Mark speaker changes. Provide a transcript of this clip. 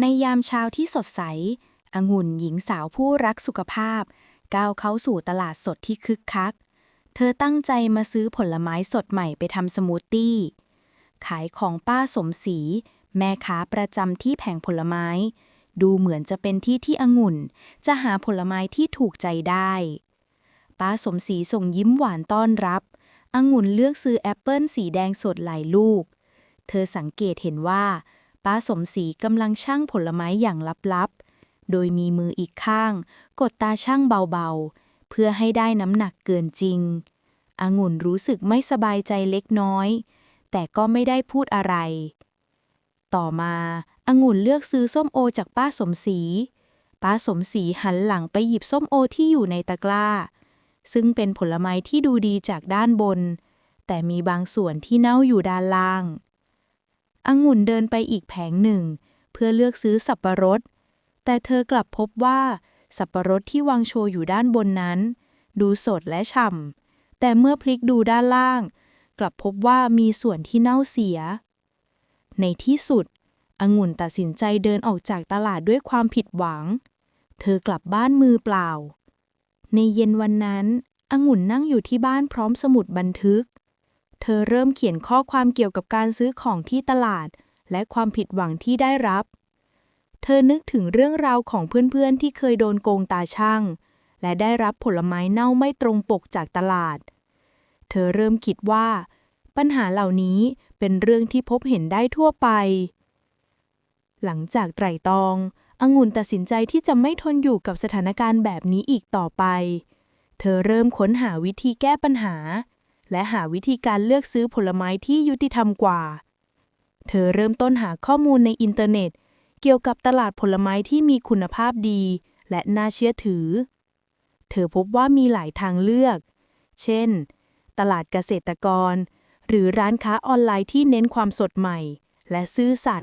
Speaker 1: ในยามเช้าที่สดใส องุ่นหญิงสาวผู้รักสุขภาพ ก้าวเข้าสู่ตลาดสดที่คึกคัก เธอตั้งใจมาซื้อผลไม้สดใหม่ไปทำสมูทตี้ ขายของป้าสมศรีแม่ค้าประจำที่แผงผลไม้ ดูเหมือนจะเป็นที่ที่องุ่น จะหาผลไม้ที่ถูกใจได้ ป้าสมศรีส่งยิ้มหวานต้อนรับ องุ่นเลือกซื้อแอปเปิลสีแดงสดหลายลูก เธอสังเกตเห็นว่า ป้าสมศรีกำลังชั่งผลไม้อย่างลับๆ โดยมีมืออีกข้าง กดตาช่างเบาๆ เพื่อให้ได้น้ำหนักเกินจริงองุ่นรู้สึกไม่สบายใจเล็กน้อย แต่ก็ไม่ได้พูดอะไร ต่อมาองุ่นเลือกซื้อส้มโอจากป้าสมศรี ป้าสมศรีหันหลังไปหยิบส้มโอที่อยู่ในตะกร้า ซึ่งเป็นผลไม้ที่ดูดีจากด้านบน แต่มีบางส่วนที่เน่าอยู่ด้านล่าง องุ่นเดินไปอีกแผงหนึ่ง เพื่อเลือกซื้อสับปะรด แต่เธอกลับพบว่า สับปะรดที่วางโชว์อยู่ด้านบนนั้น ดูสดและฉ่ำ แต่เมื่อพลิกดูด้านล่าง กลับพบว่ามีส่วนที่เน่าเสีย ในที่สุด องุ่นตัดสินใจเดินออกจากตลาดด้วยความผิดหวัง เธอกลับบ้านมือเปล่า ในเย็นวันนั้นองุ่นนั่งอยู่ที่บ้านพร้อมสมุดบันทึก เธอเริ่มเขียนข้อความเกี่ยวกับการซื้อของที่ตลาด และความผิดหวังที่ได้รับ เธอนึกถึงเรื่องราวของเพื่อนๆ ที่เคยโดนโกงตาช่าง และได้รับผลไม้เน่าไม่ตรงปกจากตลาด เธอเริ่มคิดว่า ปัญหาเหล่านี้เป็นเรื่องที่พบเห็นได้ทั่วไป หลังจากไตร่ตรอง องุ่นตัดสินใจที่จะไม่ทนอยู่กับสถานการณ์แบบนี้อีกต่อไป เธอเริ่มค้นหาวิธีแก้ปัญหา และหาวิธีการเลือกซื้อผลไม้ที่ยุติธรรมกว่า เธอเริ่มต้นหาข้อมูลในอินเทอร์เน็ต เกี่ยวกับตลาดผลไม้ที่มีคุณภาพดี และน่าเชื่อถือ เธอพบว่ามีหลายทางเลือก เช่น ตลาดเกษตรกร หรือร้านค้าออนไลน์ที่เน้นความสดใหม่ และซื่อสัตย์